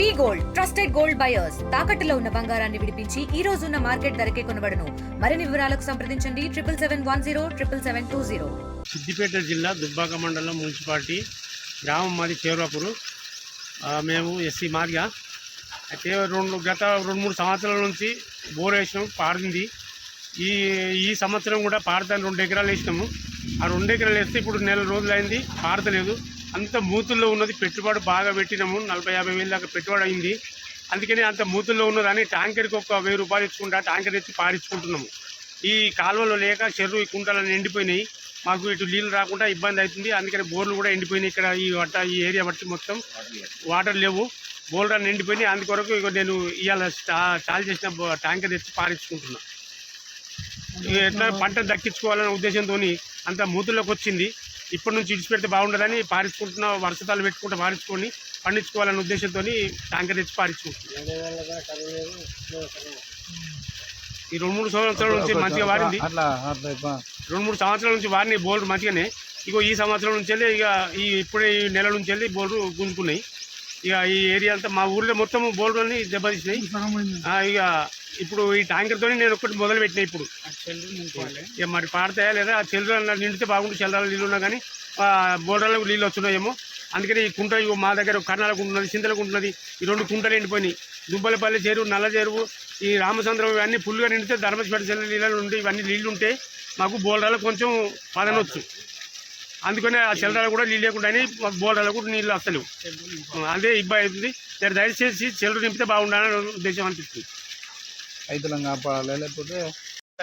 V gold trusted gold buyers. తాకట్టులో ఉన్న బంగారాన్ని విడిపించి ఈ రోజు ఉన్న మార్కెట్ ధరకే కొనబడను. మరిన్ని వివరాలకు సంప్రదించండి. Triple seven one zero triple seven two zero. Siddipet జిల్లా దుబ్బాక మండలం మున్సిపాలిటీ గ్రామం మాది చేరువాపురు. మేము ఎస్సీ మాదిగా. అయితే రెండు గత రెండు మూడు సంవత్సరాల నుంచి బోర్ వేసినాం పారింది. ఈ ఈ సంవత్సరం కూడా పారుతాను రెండు ఎకరాలు వేసినాము. ఆ రెండు ఎకరాలు వేస్తే ఇప్పుడు నెల రోజులైంది పారతలేదు. అంత మూతుల్లో ఉన్నది పెట్టుబడి బాగా పెట్టినాము నలభై యాభై వేలు దాకా పెట్టుబడి అయింది. అందుకని అంత మూతుల్లో ఉన్నదని ట్యాంకర్కి ఒక వెయ్యి రూపాయలు ఇచ్చుకుంటా ట్యాంకర్ ఎత్తి పారించుకుంటున్నాము ఈ కాలువలో లేక చెరువు ఈ కుంటలు ఎండిపోయినాయి. మాకు ఇటు నీళ్ళు రాకుండా ఇబ్బంది అవుతుంది. అందుకని బోర్లు కూడా ఎండిపోయినాయి ఇక్కడ ఈ వట్ట ఈ ఏరియా బట్టి మొత్తం. వాటర్ లేవు. బోర్లు అన్నీ ఎండిపోయినాయి. అందుకొరకు ఇక నేను ఇవాళ చాలు చేసిన ట్యాంకర్ తెచ్చి పారించుకుంటున్నా ఎట్లా పంట దక్కించుకోవాలనే ఉద్దేశంతో అంత మూతుల్లోకి వచ్చింది ఇప్పటి నుంచి ఇడిచిపెడితే బాగుండదని పారించుకుంటున్నా వర్షతాలు పెట్టుకుంటూ పారించుకొని పండించుకోవాలనే ఉద్దేశంతో ట్యాంకర్ తెచ్చి పారించుకుంటున్నాం ఈ రెండు మూడు సంవత్సరాల నుంచి మంచిగా వాడింది రెండు మూడు సంవత్సరాల నుంచి వాడిని బోల్డ్ మంచిగానే ఇగో ఈ సంవత్సరం నుంచి వెళ్ళి ఇక ఈ ఇప్పుడే ఈ నెల నుంచి వెళ్ళి బోల్డ్ గుంజుకున్నాయి. ఇక ఈ ఏరియా అంతా మా ఊర్లో మొత్తం బోల్డ్ని దెబ్బతీసినాయి. ఆ, ఇక ఇప్పుడు ఈ ట్యాంకర్తో నేను ఒకటి మొదలు పెట్టినా ఇప్పుడు ఇక మరి పాడతాయా లేదా? ఆ చెల్లెలు నిండితే బాగుంటుంది చెల్లరాలు నీళ్ళు ఉన్నా కానీ బోర్డర్లకు నీళ్ళు వస్తున్నాయేమో. అందుకని ఈ కుంట మా దగ్గర కర్ణాలకు ఉంటున్నది చింతలకు ఉంటున్నది ఈ రెండు కుంటలు ఎండిపోయినాయి. దుబ్బలపల్లి చెరువు నల్ల చెరువు ఈ రామచంద్రం ఇవన్నీ ఫుల్గా నిండితే ధర్మస్పేట చెల్లె నీళ్ళు ఉండి ఇవన్నీ నీళ్ళు ఉంటే మాకు బోల్డర్లకు కొంచెం పదనొచ్చు. అందుకనే ఆ చెల్లరాలు కూడా నీళ్ళు లేకుండా మాకు బోల్డర్లకు కూడా నీళ్ళు వస్తలేవు అదే ఇబ్బంది అవుతుంది. దయచేసి చెల్లరు నింపితే బాగుండాలని ఉద్దేశం అనిపిస్తుంది. రైతులను కాపాడాలి. లేకపోతే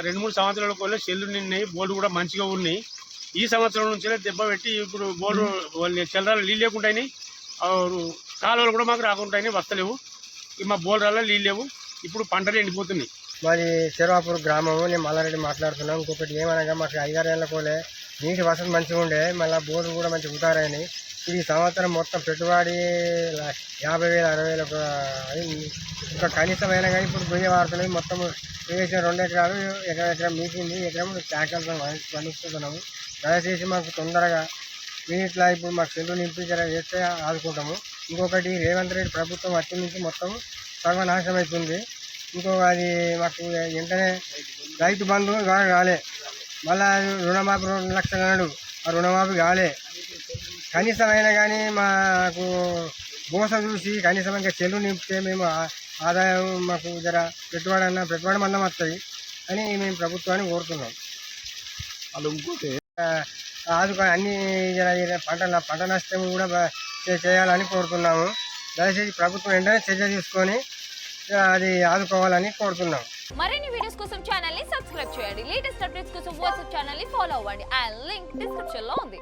రెండు మూడు సంవత్సరాల కూడా చెల్లు నిన్నాయి బోర్డు కూడా మంచిగా ఉన్నాయి. ఈ సంవత్సరం నుంచి దెబ్బ పెట్టి ఇప్పుడు బోర్డు వాళ్ళు చెల్లరాలు నీళ్ళు లేకుండాయి కాలువలు కూడా మాకు రాకుండాయి వస్తలేవు. ఈ మా బోర్డర్లో నీళ్ళు లేవు. ఇప్పుడు పంటలు ఎండిపోతున్నాయి. మాది చెరువాపూర్ గ్రామము నేను మల్లారెడ్డి మాట్లాడుతున్నాను. ఇంకొకటి ఏమనగా మాకు ఐదారు ఏళ్ళ కోలే నీటి వసతి మంచిగా ఉండే మళ్ళీ బోర్లు కూడా మంచిగా ఉతారైనాయి ఈ సంవత్సరం మొత్తం పెట్టుబడి యాభై వేలు అరవై వేలు ఇంకా కనీసమైన కానీ ఇప్పుడు గుయ్య వాడుతున్నాయి మొత్తం వేసిన రెండు ఎకరాలు ఎకరం ఎకరం మీకింది ఎకరం ట్యాంకర్తో పండిస్తున్నాము. దయచేసి మాకు తొందరగా నీట్లా ఇప్పుడు మాకు చెల్లు నింపించడం చేస్తే ఆదుకుంటాము. ఇంకొకటి రేవంత్ రెడ్డి ప్రభుత్వం వచ్చి నుంచి మొత్తం సర్వనాశనం అవుతుంది ఇంకో అది మాకు వెంటనే రైతు బంధువు ఇవాళ కాలే. మళ్ళా రుణమాఫీ రెండు లక్షలు అన్నాడు. ఆ రుణమాఫీ కాలే. కనీసం అయినా కానీ మాకు బోస చూసి కనీసం ఇంకా చెల్లు నింపితే మేము ఆ- ఆదాయం మాకు జర పెట్టుబడి అన్న పెట్టుబడి మందం వస్తుంది అని మేము ప్రభుత్వాన్ని కోరుతున్నాం. వాళ్ళు ఇంకోటి ఆదుకో అన్ని జర ఈ పంట పంట నష్టం కూడా చేయాలని కోరుతున్నాము. దయచేసి ప్రభుత్వం వెంటనే చర్య తీసుకొని ఆ, అది ఆదుకోవాలని కోరుతున్నాం. మరిన్ని వీడియోస్ కోసం ఛానల్ని సబ్స్క్రైబ్ చేయండి. లేటెస్ట్ అప్డేట్స్ కోసం వాట్సాప్ ఛానల్ని ఫాలో అవ్వండి. అండ్ లింక్ డిస్క్రిప్షన్లో ఉంది.